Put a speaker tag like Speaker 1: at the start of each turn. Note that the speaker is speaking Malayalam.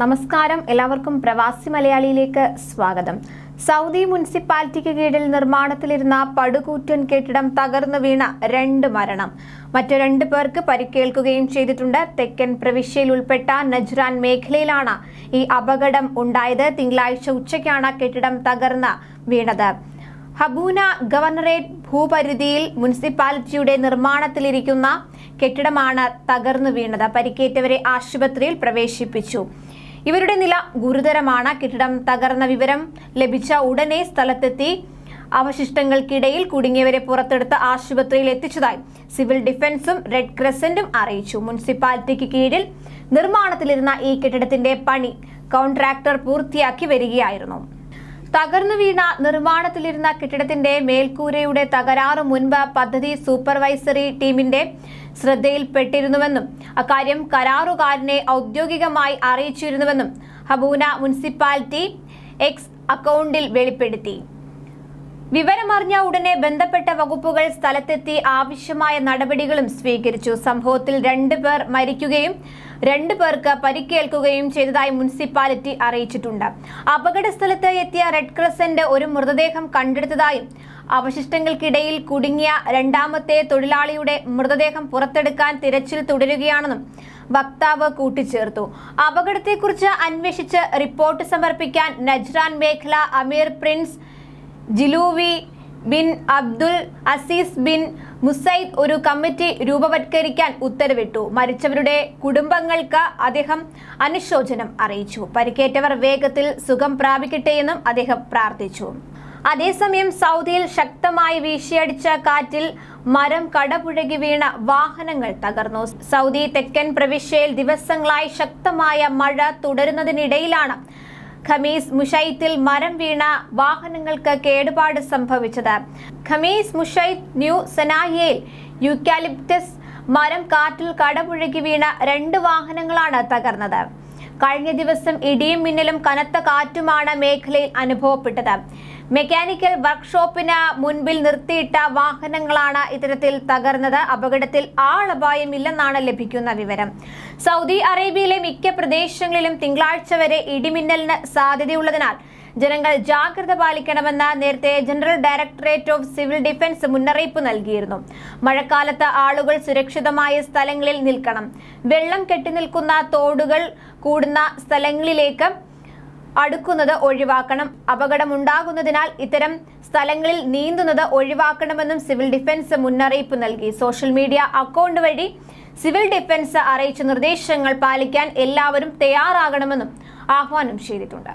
Speaker 1: നമസ്കാരം. എല്ലാവർക്കും പ്രവാസി മലയാളിയിലേക്ക് സ്വാഗതം. സൗദി മുനിസിപ്പാലിറ്റിക്ക് കീഴിൽ നിർമ്മാണത്തിലിരുന്ന പടുകൂറ്റൻ കെട്ടിടം തകർന്നു വീണ രണ്ട് മരണം. മറ്റു രണ്ട് പേർക്ക് പരിക്കേൽക്കുകയും ചെയ്തിട്ടുണ്ട്. തെക്കൻ പ്രവിശ്യയിൽ ഉൾപ്പെട്ട നജ്റാൻ മേഖലയിലാണ് ഈ അപകടം ഉണ്ടായത്. തിങ്കളാഴ്ച ഉച്ചയ്ക്കാണ് കെട്ടിടം തകർന്ന് വീണത്. ഹബൂന ഗവർണറേറ്റ് ഭൂപരിധിയിൽ മുനിസിപ്പാലിറ്റിയുടെ നിർമ്മാണത്തിലിരിക്കുന്ന കെട്ടിടമാണ് തകർന്നു വീണത്. പരിക്കേറ്റവരെ ആശുപത്രിയിൽ പ്രവേശിപ്പിച്ചു. ഇവരുടെ നില ഗുരുതരമാണ്. കെട്ടിടം തകർന്ന വിവരം ലഭിച്ച ഉടനെ സ്ഥലത്തെത്തി അവശിഷ്ടങ്ങൾക്കിടയിൽ കുടുങ്ങിയവരെ പുറത്തെടുത്ത് ആശുപത്രിയിൽ എത്തിച്ചതായി സിവിൽ ഡിഫൻസും റെഡ് ക്രസന്റും അറിയിച്ചു. മുനിസിപ്പാലിറ്റിക്ക് കീഴിൽ നിർമ്മാണത്തിലിരുന്ന ഈ കെട്ടിടത്തിന്റെ പണി കോൺട്രാക്ടർ പൂർത്തിയാക്കി വരികയായിരുന്നു. തകർന്നു വീണ നിർമ്മാണത്തിലിരുന്ന കെട്ടിടത്തിന്റെ മേൽക്കൂരയുടെ തകരാറ് മുൻപ് പദ്ധതി സൂപ്പർവൈസറി ടീമിന്റെ ശ്രദ്ധയിൽപ്പെട്ടിരുന്നുവെന്നും അക്കാര്യം കരാറുകാരനെ ഔദ്യോഗികമായി അറിയിച്ചിരുന്നുവെന്നും ഹബൂന മുനിസിപ്പാലിറ്റി എക്സ് അക്കൗണ്ടിൽ വെളിപ്പെടുത്തി. വിവരമറിഞ്ഞ ഉടനെ ബന്ധപ്പെട്ട വകുപ്പുകൾ സ്ഥലത്തെത്തി ആവശ്യമായ നടപടികളും സ്വീകരിച്ചു. സംഭവത്തിൽ രണ്ട് പേർ മരിക്കുകയും രണ്ടു പേർക്ക് പരിക്കേൽക്കുകയും ചെയ്തതായി മുനിസിപ്പാലിറ്റി അറിയിച്ചിട്ടുണ്ട്. അപകട സ്ഥലത്ത് എത്തിയ റെഡ് ക്രസന്റ് ഒരു മൃതദേഹം കണ്ടെടുത്തതായും അവശിഷ്ടങ്ങൾക്കിടയിൽ കുടുങ്ങിയ രണ്ടാമത്തെ തൊഴിലാളിയുടെ മൃതദേഹം പുറത്തെടുക്കാൻ തിരച്ചിൽ തുടരുകയാണെന്നും വക്താവ് കൂട്ടിച്ചേർത്തു. അപകടത്തെക്കുറിച്ച് അന്വേഷിച്ച് റിപ്പോർട്ട് സമർപ്പിക്കാൻ നജ്റാൻ മേഖല അമീർ prince Jiluwi bin Abdul Aziz bin Musaid ഒരു കമ്മിറ്റി രൂപവത്കരിക്കാൻ ഉത്തരവിട്ടു. മരിച്ചവരുടെ കുടുംബങ്ങൾക്ക് അദ്ദേഹം അനുശോചനം അറിയിച്ചു. പരിക്കേറ്റവർ വേഗത്തിൽ സുഖം പ്രാപിക്കട്ടെയെന്നും അദ്ദേഹം പ്രാർത്ഥിച്ചു. അതേസമയം സൗദിയിൽ ശക്തമായി വീശിയടിച്ച കാറ്റിൽ മരം കടപുഴകി വീണ വാഹനങ്ങൾ തകർന്നു. സൗദി തെക്കൻ പ്രവിശ്യയിൽ ദിവസങ്ങളായി ശക്തമായ മഴ തുടരുന്നതിനിടയിലാണ് ഖമീസ് മുഷൈത്തിൽ മരം വീണ വാഹനങ്ങൾക്ക് കേടുപാട് സംഭവിച്ചത്. ഖമീസ് മുഷൈത്ത് ന്യൂ സെനാഹിയയിൽ യുക്കാലിപ്റ്റസ് മരം കാറ്റിൽ കടപുഴകി വീണ രണ്ട് വാഹനങ്ങളാണ് തകർന്നത്. കഴിഞ്ഞ ദിവസം ഇടിയും മിന്നലും കനത്ത കാറ്റുമാണ് മേഖലയിൽ അനുഭവപ്പെട്ടത്. മെക്കാനിക്കൽ വർക്ക്ഷോപ്പിന് മുൻപിൽ നിർത്തിയിട്ട വാഹനങ്ങളാണ് ഇത്തരത്തിൽ തകർന്നത്. അപകടത്തിൽ ആളപായമില്ലെന്നാണ് ലഭിക്കുന്ന വിവരം. സൗദി അറേബ്യയിലെ മിക്ക പ്രദേശങ്ങളിലും തിങ്കളാഴ്ച വരെ ഇടിമിന്നലിന് സാധ്യതയുള്ളതിനാൽ ജനങ്ങൾ ജാഗ്രത പാലിക്കണമെന്ന് നേരത്തെ general directorate of civil defence മുന്നറിയിപ്പ് നൽകിയിരുന്നു. മഴക്കാലത്ത് ആളുകൾ സുരക്ഷിതമായ സ്ഥലങ്ങളിൽ നിൽക്കണം. വെള്ളം കെട്ടിനിൽക്കുന്ന തോടുകൾ കൂടുന്ന സ്ഥലങ്ങളിലേക്ക് അടുക്കുന്നത് ഒഴിവാക്കണം. അപകടമുണ്ടാകുന്നതിനാൽ ഇത്തരം സ്ഥലങ്ങളിൽ നീന്തുന്നത് ഒഴിവാക്കണമെന്നും സിവിൽ ഡിഫൻസ് മുന്നറിയിപ്പ് നൽകി. സോഷ്യൽ മീഡിയ അക്കൗണ്ട് വഴി സിവിൽ ഡിഫൻസ് അറിയിച്ച നിർദ്ദേശങ്ങൾ പാലിക്കാൻ എല്ലാവരും തയ്യാറാകണമെന്നും ആഹ്വാനം ചെയ്തിട്ടുണ്ട്.